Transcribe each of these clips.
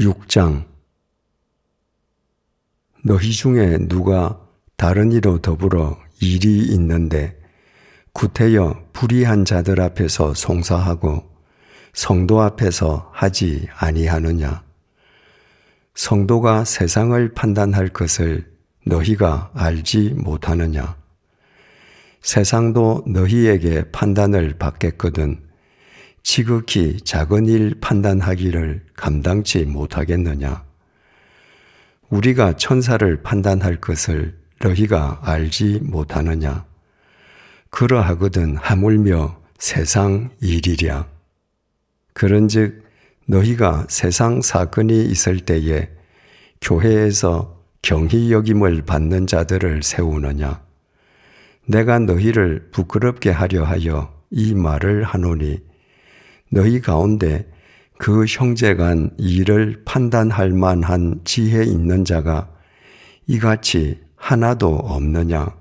6장. 너희 중에 누가 다른 이로 더불어 일이 있는데 구태여 불의한 자들 앞에서 송사하고 성도 앞에서 하지 아니하느냐? 성도가 세상을 판단할 것을 너희가 알지 못하느냐? 세상도 너희에게 판단을 받겠거든 지극히 작은 일 판단하기를 감당치 못하겠느냐? 우리가 천사를 판단할 것을 너희가 알지 못하느냐? 그러하거든 하물며 세상 일이랴. 그런즉 너희가 세상 사건이 있을 때에 교회에서 경희 여김을 받는 자들을 세우느냐? 내가 너희를 부끄럽게 하려 하여 이 말을 하노니 너희 가운데 그 형제간 일을 판단할 만한 지혜 있는 자가 이같이 하나도 없느냐?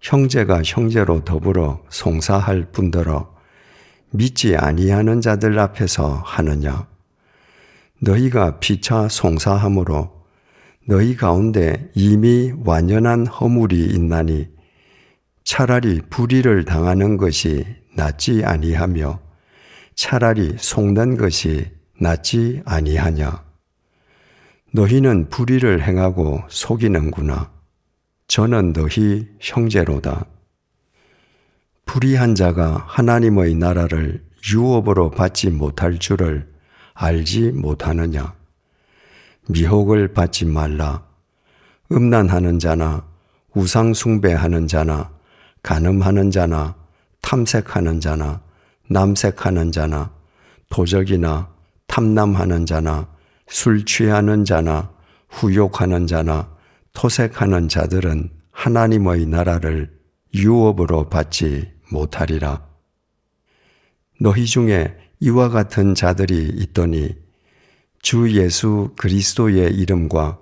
형제가 형제로 더불어 송사할 뿐더러 믿지 아니하는 자들 앞에서 하느냐? 너희가 피차 송사함으로 너희 가운데 이미 완연한 허물이 있나니 차라리 불의를 당하는 것이 낫지 아니하며 차라리 속는 것이 낫지 아니하냐. 너희는 불의를 행하고 속이는구나. 저는 너희 형제로다. 불의한 자가 하나님의 나라를 유업으로 받지 못할 줄을 알지 못하느냐. 미혹을 받지 말라. 음란하는 자나 우상숭배하는 자나 간음하는 자나 탐색하는 자나 남색하는 자나 도적이나 탐남하는 자나 술 취하는 자나 후욕하는 자나 토색하는 자들은 하나님의 나라를 유업으로 받지 못하리라. 너희 중에 이와 같은 자들이 있더니 주 예수 그리스도의 이름과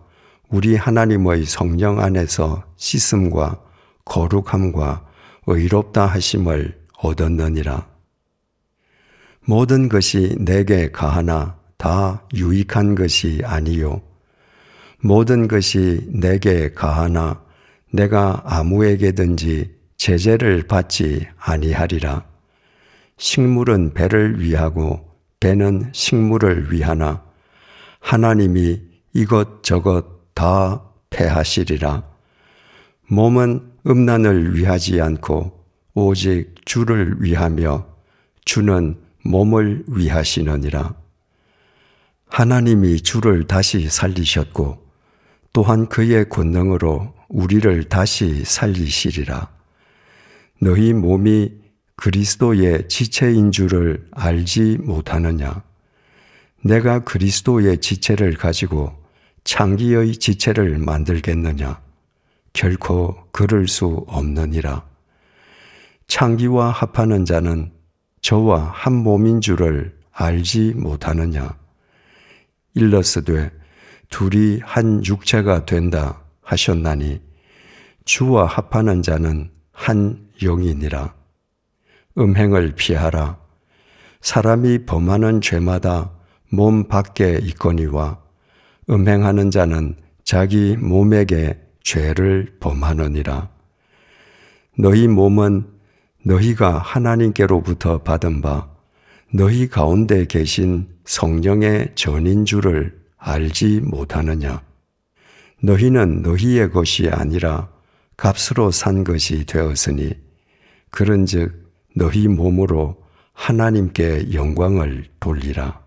우리 하나님의 성령 안에서 씻음과 거룩함과 의롭다 하심을 얻었느니라. 모든 것이 내게 가하나 다 유익한 것이 아니요. 모든 것이 내게 가하나 내가 아무에게든지 제재를 받지 아니하리라. 식물은 배를 위하고 배는 식물을 위하나 하나님이 이것저것 다 패하시리라. 몸은 음란을 위하지 않고 오직 주를 위하며 주는 몸을 위하시느니라. 하나님이 주를 다시 살리셨고 또한 그의 권능으로 우리를 다시 살리시리라. 너희 몸이 그리스도의 지체인 줄을 알지 못하느냐? 내가 그리스도의 지체를 가지고 창기의 지체를 만들겠느냐? 결코 그럴 수 없느니라. 창기와 합하는 자는 저와 한 몸인 줄을 알지 못하느냐? 일러스되 둘이 한 육체가 된다 하셨나니 주와 합하는 자는 한 영이니라. 음행을 피하라. 사람이 범하는 죄마다 몸 밖에 있거니와 음행하는 자는 자기 몸에게 죄를 범하느니라. 너희 몸은 너희가 하나님께로부터 받은 바 너희 가운데 계신 성령의 전인 줄을 알지 못하느냐? 너희는 너희의 것이 아니라 값으로 산 것이 되었으니 그런즉 너희 몸으로 하나님께 영광을 돌리라.